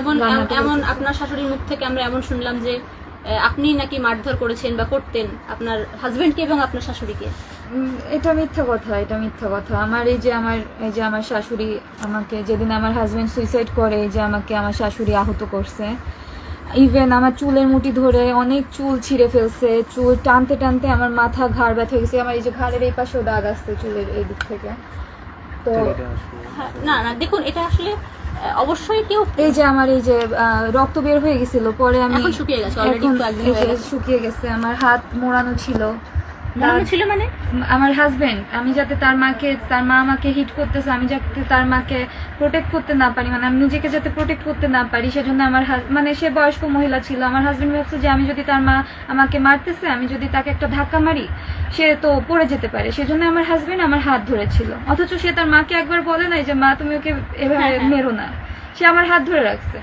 এমন এমন আপনার শাশুড়ির মুখ থেকে আমরা এমন শুনলাম যে আপনি নাকি মারধর করেছেন বা করতেন আপনার হাজবেন্ডকে এবং আপনার শাশুড়িকে। এটা মিথ্যা কথা এটা মিথ্যা কথা। আমার এই যে আমার এই যে আমার শাশুড়ি আমাকে যেদিন আমার হাজবেন্ড সুইসাইড করে এই যে আমাকে আমার শাশুড়ি আহত করছে। ইভেন আমার চুলের মুঠি ধরে অনেক চুল ছিঁড়ে ফেলছে চুল টানতে টানতে আমার মাথা ঘাড় ব্যথা হয়ে গেছে আমার এই যে ঘাড়ের এই পাশেও দাগ আসছে চুলের এই দিক থেকে। তো হ্যাঁ, না না দেখুন এটা আসলে অবশ্যই কেউ এই যে আমার এই যে রক্ত বের হয়ে গেছিল পরে আমি শুকিয়ে গেছে। শুকিয়ে গেছে আমার হাত মোড়ানো ছিল ছিল মানে? আমার হাজবেন্ড আমি যাতে তার মাকে তার মা আমাকে হিট করতেছে আমি যাতে তার মাকে প্রোটেক্ট করতে না পারি মানে আমি নিজেকে যাতে প্রোটেক্ট করতে না পারি সেজন্য আমার মানে সে বয়স্ক মহিলা ছিল। আমার হাজবেন্ড ভাবছে যে আমি যদি তার মা আমাকে মারতেছে আমি যদি তাকে একটা ধাক্কা মারি সে তো পড়ে যেতে পারে। সেজন্য আমার হাজবেন্ড আমার হাত ধরেছিল। অথচ সে তার মাকে একবার বলে নাই যে মা তুমি ওকে এভাবে হ্যাঁ, হ্যাঁ। মেরো না। সে আমার হাত ধরে রাখছে।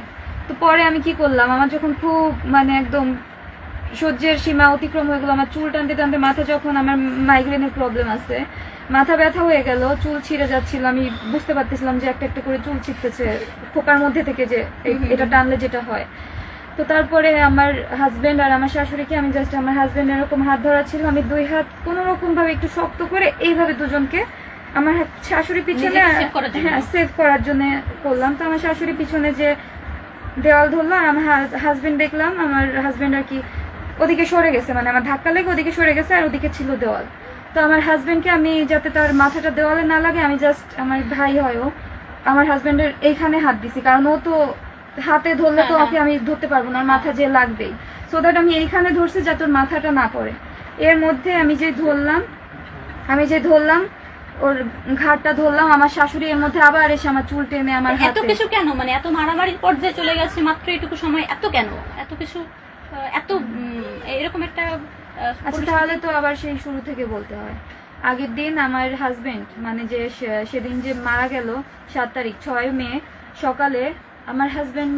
তো পরে আমি কি করলাম? আমার যখন খুব মানে একদম সহ্যের সীমা অতিক্রম হয়ে গেলো। আমার চুল টানতে টানতে মাথা যখন আমার মাইগ্রেনের প্রবলেম আছে মাথা ব্যথা হয়ে গেল চুল ছিঁড়ে যাচ্ছিল। আমি বুঝতে পারতেছিলাম যে একটা একটা করে চুল ছিটতেছে খোপার মধ্যে থেকে যে এটা টানলে যেটা হয়। তো তারপরে আমার হাজবেন্ড আর আমার শাশুড়িকে আমি জাস্ট আমার হাজবেন্ড এরকম হাত ধরা ছিল। আমি দুই হাত কোনো রকম ভাবে একটু শক্ত করে এইভাবে দুজনকে আমার শাশুড়ি পিছনে জন্য। হ্যাঁ সেভ করার জন্য করলাম। তো আমার শাশুড়ি পিছনে যে দেওয়াল ধরলো আর আমার হাজবেন্ড দেখলাম। আমার হাজবেন্ড আর কি ওদিকে সরে গেছে মানে আমার ধাক্কা লেগে ওদিকে সরে গেছে আর ওদিকে ছিল দেওয়াল। তো আমার হাজবেন্ডকে আমি যাতে তার মাথাটা দেওয়ালে না লাগে আমি জাস্ট আমার ভাই হয় ও আমার হাজবেন্ডের এইখানে হাত দিছি। কারণ ও তো হাতে ধরলে তো হ্যাঁ, ওকে আমি ধরতে পারব না মাথা যে লাগবেই। সো দ্যাট আমি এইখানে ধরছি যাতে ওর মাথাটা না পড়ে। এর মধ্যে আমি যে ধরলাম আমি যে ধরলাম ওর ঘাটটা ধরলাম আমার শাশুড়ি এর মধ্যে আবার এসে আমার চুল টেনে আমার এত কিছু কেন? মানে এত মারামারির পর্যায়ে চলে গেছে মাত্র এটুকু সময় এত কেন? এত কিছু এত এরকম একটা আচ্ছা তাহলে তো আবার সেই শুরু থেকে বলতে হয়। আগের দিন আমার হাজবেন্ড মানে যে সেদিন যে মারা গেল সাত তারিখ ছয় মে সকালে আমার হাজবেন্ড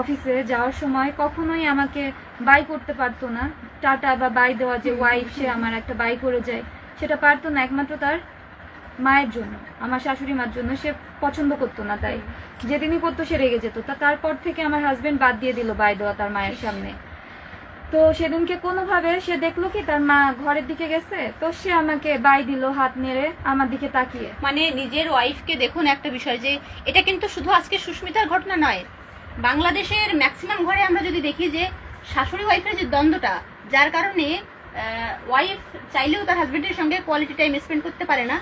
অফিসে যাওয়ার সময় কখনোই আমাকে বাই করতে পারতো না। টাটা বা বাই দেওয়া যে ওয়াইফ সে আমার একটা বাই করে যায় সেটা পারতো না। একমাত্র তার মায়ের জন্য, আমার শাশুড়ি মার জন্য সে পছন্দ করতো না তাই। যেদিনই করতো সে রেগে যেত। তা তারপর থেকে আমার হাজবেন্ড বাদ দিয়ে দিল বাই দেওয়া তার মায়ের সামনে। তো সেদিনকে কোনোভাবে সে দেখল কি তার মা ঘরের দিকে গেছে, তো সে আমাকে বাই দিল, হাত নেড়ে আমার দিকে তাকিয়ে। মানে নিজের ওয়াইফকে দেখুন একটা বিষয় যে, এটা কিন্তু শুধু আজকে সুস্মিতার ঘটনা নয়। বাংলাদেশের ম্যাক্সিমাম ঘরে আমরা যদি দেখি যে, শাশুড়ি ওয়াইফের যে দ্বন্দ্বটা, যার কারণে ওয়াইফ চাইলেও তার হাজবেন্ডের সঙ্গে কোয়ালিটি টাইম স্পেন্ড করতে পারে না।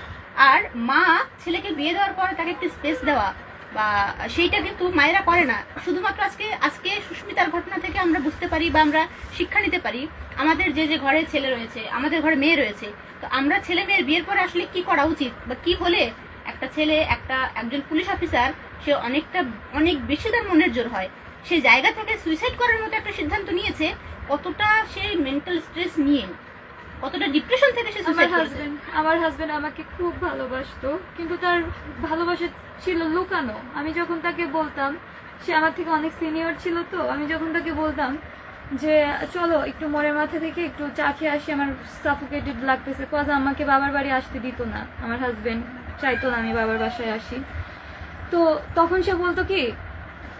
আর মা ছেলেকে বিয়ে দেওয়ার পর তাকে একটু স্পেস দেওয়া, বা সেইটা কিন্তু মায়েরা করে না। শুধুমাত্র আজকে আজকে সুস্মিতার ঘটনা থেকে আমরা বুঝতে পারি বা আমরা শিক্ষা নিতে পারি, আমাদের যে যে ঘরে ছেলে রয়েছে, আমাদের ঘরে মেয়ে রয়েছে, তো আমরা ছেলে মেয়ের বিয়ের পরে আসলে কি করা উচিত? বা কি হলে একটা ছেলে, একটা, একজন পুলিশ অফিসার সে অনেকটা, অনেক বেশি তার মনের জোর হয়? সেই জায়গা থেকে সুইসাইড করার মতো একটা সিদ্ধান্ত নিয়েছে, কতটা সে মেন্টাল স্ট্রেস নিয়ে? কতটা ডিপ্রেশন থেকে সে আমার হাজবেন্ড আমার হাজবেন্ড আমাকে খুব ভালোবাসতো কিন্তু তার ভালোবাসা ছিল লুকানো। আমি যখন তাকে বলতাম সে আমার থেকে অনেক সিনিয়র ছিল তো আমি যখন তাকে বলতাম যে চলো একটু মনের মাথা থেকে একটু চা খেয়ে আসি আমার সাফোকেটেড লাগতেছে কজ আমাকে বাবার বাড়ি আসতে দিত না। আমার হাজবেন্ড চাইতো না আমি বাবার বাসায় আসি। তো তখন সে বলতো কি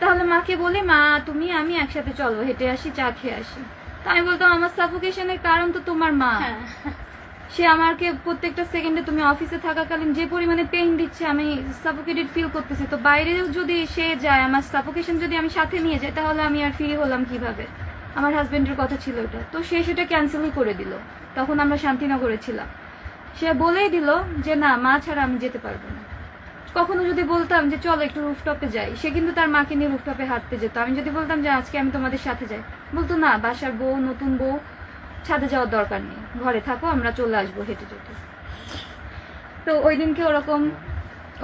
তাহলে মাকে বলে মা তুমি আমি একসাথে চলো হেঁটে আসি চা খেয়ে আসি। তো আমি বলতাম আমার সাফোকেশনের কারণ তো তোমার মা। হ্যাঁ। সে আমাকে প্রত্যেকটা সেকেন্ডে তুমি অফিসে থাকাকালীন যে পরিমাণে পেইন দিচ্ছে আমি সাফোকেটেড ফিল করতেছি। তো বাইরেও যদি সে যায় আমার সাফোকেশন যদি আমি সাথে নিয়ে যাই তাহলে আমি আর ফ্রি হলাম কীভাবে? আমার হাজবেন্ডের কথা ছিল এটা। তো সে সেটা ক্যান্সেলই করে দিল। তখন আমরা শান্তিনগরে ছিলাম। সে বলেই দিল যে না মা ছাড়া আমি যেতে পারব না। কখনো যদি বলতাম যে চলো একটু রুফটপে যাই। সে কিন্তু তার মাকে নিয়ে রুফটপে হাঁটতে যেত। আমি যদি বলতাম যে আজকে আমি তোমাদের সাথে যাই। বলতো না বাসার বউ নতুন বউ ছাদে যাওয়ার দরকার নেই। ঘরে থাকো আমরা চলে আসব হেঁটে হেঁটে। তো ওই দিনকে ওরকম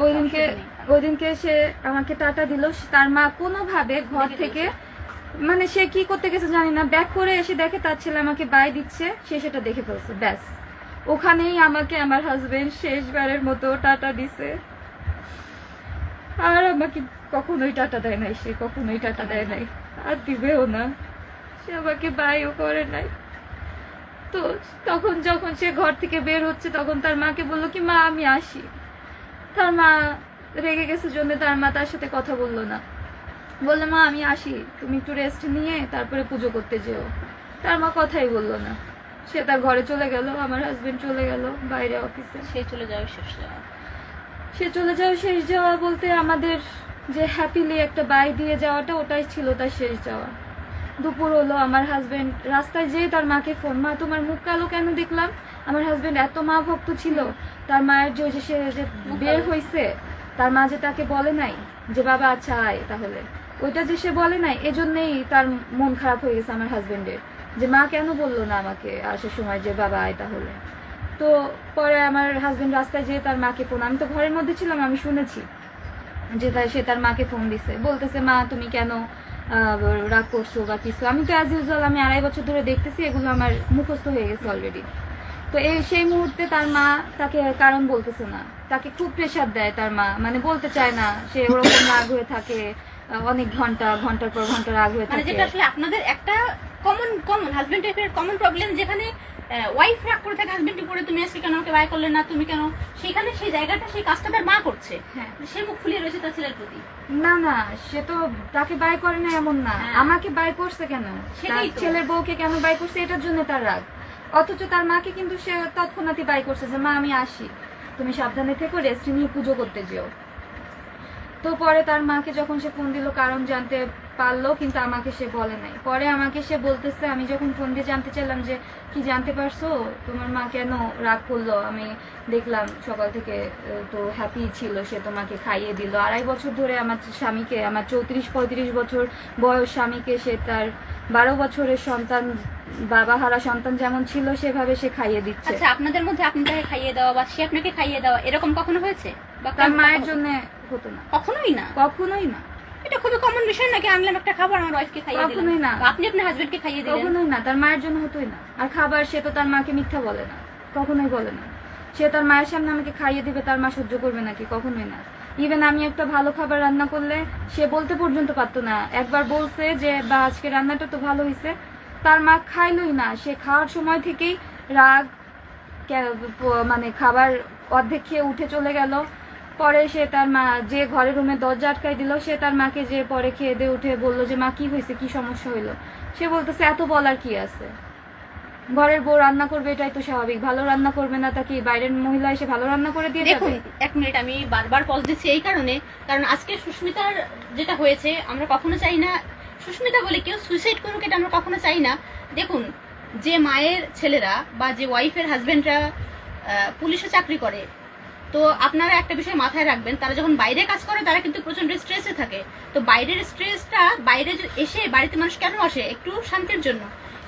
ওই দিনকে ওই দিনকে সে আমাকে টাটা দিল। তার মা কোনোভাবে ঘর থেকে মানে সে কি করতে গেছে জানি না। ব্যাক করে এসে দেখে তার ছেলে আমাকে বাই দিচ্ছে সে সেটা দেখে ফেলছে ব্যাস। ওখানেই আমাকে আমার হাজবেন্ড শেষবারের মতো টাটা দিছে। আর আমাকে কখনোই টাটা দেয় নাই সে কখনোই টাটা দেয় নাই। আর দিবেও না। সে আমাকে বাইও করে নাই। তো তখন যখন সে ঘর থেকে বের হচ্ছে তখন তার মাকে বলল কি মা আমি আসি। তার মা রেগে গেছে জন্য তার মা তার সাথে কথা বলল না। বললে মা আমি আসি। তুমি একটু রেস্ট নিয়ে তারপরে পুজো করতে যেও। তার মা কথাই বলল না। সে তার ঘরে চলে গেল আমার হাজবেন্ড চলে গেল বাইরে অফিসে সেই চলে যাও শেষ যাওয়া। সে চলে যাও শেষ যাওয়া বলতে আমাদের যে হ্যাপিলি একটা বাই দিয়ে যাওয়াটা ওটাই ছিল তার শেষ যাওয়া। দুপুর হলো আমার হাজবেন্ড রাস্তায় যেয়ে তার মাকে ফোন মা তোমার মুখ কালো কেন দেখলাম? আমার হাজবেন্ড এত মা ভক্ত ছিল। তার মায়ের যে যে সে যে বের হয়েছে তার মা যে তাকে বলে নাই যে বাবা আচ্ছা আয় তাহলে। ওইটা যে সে বলে নাই এজন্যই তার মন খারাপ হয়ে গেছে আমার হাজবেন্ডের যে মা কেন বলল না আমাকে আসার সময় যে বাবা আয় তাহলে? তো পরে আমার হাজবেন্ড রাস্তায় যেয়ে তার মাকে ফোন আমি তো ঘরের মধ্যে ছিলাম আমি শুনেছি যে সে তার মাকে ফোন দিছে। বলতেছে মা তুমি কেন করছ বা কিছু। আমি তো অ্যাজ ইউজুয়াল আমি আড়াই বছর ধরে দেখতেছি এগুলো আমার মুখস্থ হয়ে গেছে অলরেডি তো এই সেই মুহূর্তে তার মা তাকে কারণ বলতেছে না। তাকে খুব প্রেশার দেয় তার মা। মানে বলতে চায় না সে ওরকম রাগ হয়ে থাকে অনেক ঘণ্টা ঘণ্টার পর ঘণ্টা রাগ হয়ে মানে থাকে। যেটা আসলে আপনাদের একটা কমন কমন হাজবেন্ড ওয়াইফের কমন প্রবলেম যেখানে ওয়াইফ রাগ করে থাকে হাজবেন্ড উপরে তুমি আজকে কেন আমাকে বাই করলে না? তুমি কেন? সেখানে সেই জায়গাটা সেই কাজটা তার মা করছে। হ্যাঁ। সে মুখ ফুলিয়ে রয়েছে তার ছেলের প্রতি। না না সে তো তাকে বাই করে না এমন না। হ্যাঁ। আমাকে বাই করছে কেন? সেটাই ছেলের বউকে কেন বাই করছে? এটার জন্য তার রাগ। অথচ তার মাকে কিন্তু সে তৎক্ষণাৎই বাই করছে যে মা আমি আসি। তুমি সাবধানে থেকো রেস্ট নিয়ে পুজো করতে যেও। তো পরে তার মাকে যখন সে ফোন দিল কারণ জানতে পারল কিন্তু আমাকে সে বলে নাই। পরে আমাকে সে বলতেছে আমি যখন ফোন দিয়ে জানতে চাইলাম যে কি জানতে পারছ? তোমার মা কেন রাগ করল? আমি দেখলাম সকাল থেকে তো হ্যাপি ছিল সে তোমাকে খাইয়ে দিল। আড়াই বছর ধরে আমার স্বামীকে আমার চৌত্রিশ পঁয়ত্রিশ বছর বয়স স্বামীকে সে তার বারো বছরের সন্তান বাবা হারা সন্তান যেমন ছিল সেভাবে সে খাইয়ে দিচ্ছে। আচ্ছা আপনাদের মধ্যে আপনাকে খাইয়ে দেওয়া বা সে আপনাকে খাইয়ে দেওয়া এরকম কখনো হয়েছে? বা তার মায়ের জন্য হতো না। কখনোই না? কখনোই না। এটা খুবই কমন বিষয় নাকি আনলাম একটা খাবার আমার ওয়াইফকে খাইয়ে দিলাম। কখনোই না। আপনি আপনার হাজবেন্ডকে খাইয়ে দিলেন? কখনোই না তার মায়ের জন্য হতোই না। আর খাবার সে তো তার মাকে মিথ্যা বলে না কখনোই বলে না। সে তার মায়ের সামনে আমাকে খাইয়ে দিবে তার মা সহ্য করবে নাকি? কখনোই না। ইভেন আমি একটা ভালো খাবার রান্না করলে সে বলতে পর্যন্ত পারতো না। একবার বলছে যে বা আজকে রান্নাটা তো ভালো হয়েছে তার মা খাইলই না। সে খাওয়ার সময় থেকেই রাগ মানে খাবার অর্ধেক খেয়ে উঠে চলে গেল। পরে সে তার মা যে ঘরের রুমে দরজা আটকাই দিল, সে তার মাকে যে পরে খেয়ে দিয়ে উঠে বলল যে, মা, কি হয়েছে? কি সমস্যা হইল? সে বলতেছে, এত বলার কি আছে? ঘরের বউ রান্না করবে, এটাই তো স্বাভাবিক। ভালো রান্না করবে না তা কি বাইরের মহিলা এসে ভালো রান্না করে দিয়ে দেখুন, এক মিনিট, আমি বারবার পজ দিচ্ছি এই কারণে। কারণ আজকে সুস্মিতার যেটা হয়েছে, আমরা কখনো চাই না, সুস্মিতা বলে কেউ সুইসাইড করুক এটা আমরা কখনো চাই না। দেখুন, যে মায়ের ছেলেরা বা যে ওয়াইফের হাজবেন্ডরা পুলিশে চাকরি করে তো আপনারা একটা বিষয় মাথায় রাখবেন, তারা যখন বাইরে কাজ করে, তারা কিন্তু প্রচণ্ড স্ট্রেসে থাকে। তো বাইরের স্ট্রেসটা বাইরে এসে বাড়িতে মানুষ কেন আসে? একটু শান্তির জন্য।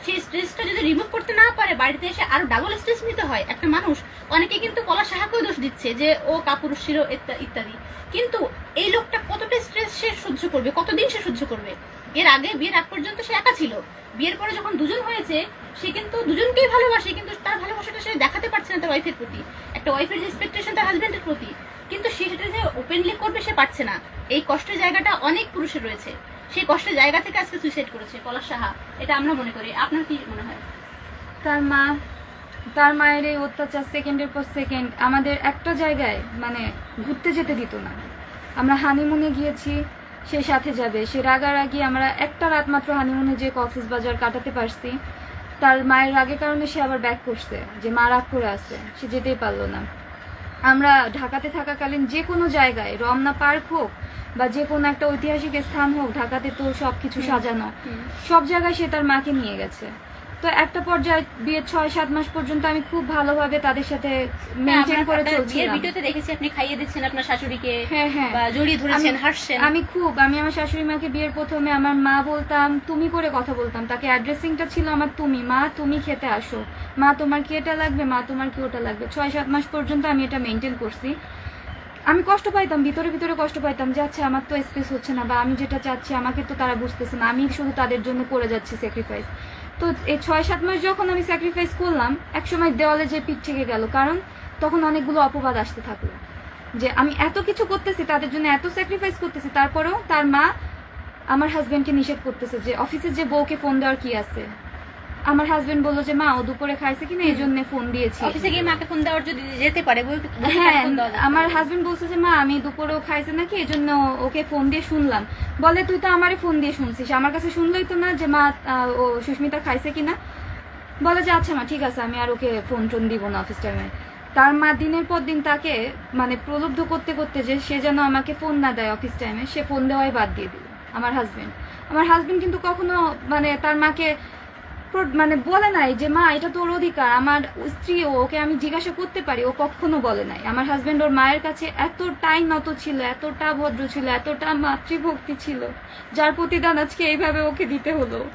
সেই স্ট্রেসটা যদি রিমুভ করতে না পারে, বাড়িতে এসে আরও ডাবল স্ট্রেস নিতে হয়। একটা মানুষ, অনেকে কিন্তু পলা সাহাকেও দোষ দিচ্ছে যে, ও কাপুরুষ ছিল, ইত্যাদি কিন্তু এই লোকটা কতটা স্ট্রেস সে সহ্য করবে? কতদিন সে সহ্য করবে? এর আগে বিয়ের আগ পর্যন্ত সে একা ছিল। বিয়ের পরে যখন দুজন হয়েছে, সে কিন্তু দুজনকেই ভালোবাসে, কিন্তু তার ভালোবাসাটা সে দেখাতে পারছে না তার ওয়াইফের প্রতি। একটা ওয়াইফের যে এক্সপেকটেশন তার হাজবেন্ডের প্রতি, কিন্তু সে সেটা যে ওপেনলি করবে সে পারছে না। এই কষ্টের জায়গাটা অনেক পুরুষের রয়েছে। সেই কষ্টের জায়গা থেকে আজকে সুইসাইড করেছে পলাশ সাহা, এটা আমরা মনে করি। আপনার কি মনে হয়? তার মা, তার মায়ের এই অত্যাচার সেকেন্ডের পর সেকেন্ড আমাদের একটা জায়গায় মানে ঘুরতে যেতে দিত না। আমরা হানিমুনে গিয়েছি, সে সাথে যাবে। সে রাগারাগি আমরা একটা রাত মাত্র হানিমুনে যে অফিস বাজার কাটাতে পারছি। তার মায়ের রাগের কারণে সে আবার ব্যাক করছে যে মা রাগ করে আছে সে যেতেই পারল না। আমরা ঢাকাতে থাকাকালীন যে কোনো জায়গায় রমনা পার্ক হোক বা যে কোনো একটা ঐতিহাসিক স্থান হোক ঢাকাতে তো সবকিছু সাজানো। সব জায়গায় সে তার মাকে নিয়ে গেছে। তো একটা পর্যায়ে বিয়ের ছয় সাত মাস পর্যন্ত আমি খুব ভালোভাবে তাদের সাথে মেনটেন হ্যাঁ, করে চলছিলাম। ভিডিওতে দেখেছি আপনি খাইয়ে দিচ্ছেন আপনার শাশুড়িকে হ্যাঁ হ্যাঁ। জড়িয়ে ধরেছেন হাসছেন। আমি খুব আমি আমার শাশুড়ি মাকে বিয়ের প্রথমে আমার মা বলতাম তুমি করে কথা বলতাম। তাকে অ্যাড্রেসিংটা ছিল আমার তুমি মা তুমি খেতে আসো। মা তোমার কি এটা লাগবে? মা তোমার কি ওটা লাগবে? ছয় সাত মাস পর্যন্ত আমি এটা মেনটেন করছি। আমি কষ্ট পাইতাম ভিতরে ভিতরে কষ্ট পাইতাম যে আচ্ছা আমার তো স্পেস হচ্ছে না বা আমি যেটা চাচ্ছি আমাকে তো তারা বুঝতেছে না। আমি শুধু তাদের জন্য করে যাচ্ছি স্যাক্রিফাইস তো এই ছয়, সাত মাস যখন আমি স্যাক্রিফাইস করলাম, একসময় দেওয়ালে যে পিঠ থেকে গেল, কারণ তখন অনেকগুলো অপবাদ আসতে থাকল। যে আমি এত কিছু করতেছি, তাদের জন্য এত স্যাক্রিফাইস করতেছি, তারপরেও তার মা আমার হাজব্যান্ডকে নিষেধ করতেছে যে অফিসে যে বউকে ফোন দেওয়ার কি আছে? আমার হাজবেন্ড বলল যে মা ও দুপুরে খাইছে কিনা এই জন্য ফোন দিয়েছি। অফিসে গিয়ে মাকে ফোন দেওয়ার যদি যেতে পারে হ্যাঁ। আমার হাজবেন্ড বলছে যে মা আমি দুপুরেও খাইছে নাকি এই জন্য ওকে ফোন দিয়ে শুনলাম। বলে তুই তো আমারই ফোন দিয়ে শুনছিস। আমার কাছে শুনলেই তো না যে মা ও সুস্মিতা খাইছে কিনা? বলে যে আচ্ছা মা ঠিক আছে আমি আর ওকে ফোন টোন দিব না অফিস টাইমে তার মা দিনের পর দিন তাকে মানে প্রলুব্ধ করতে করতে যে সে যেন আমাকে ফোন না দেয় অফিস টাইমে সে ফোন দেওয়াই বাদ দিয়ে দিল আমার হাজবেন্ড আমার হাজবেন্ড কিন্তু কখনো মানে তার মাকে মানে বলে নাই যে, মা, এটা তোর অধিকার। আমার স্ত্রী, ওকে আমি জিজ্ঞাসা করতে পারি। ও কখনো বলে নাই। আমার হাজবেন্ড ওর মায়ের কাছে এতটাই নত ছিল, এতটা ভদ্র ছিল, এতটা মাতৃভক্তি ছিল, যার প্রতিদান আজকে এইভাবে ওকে দিতে হলো।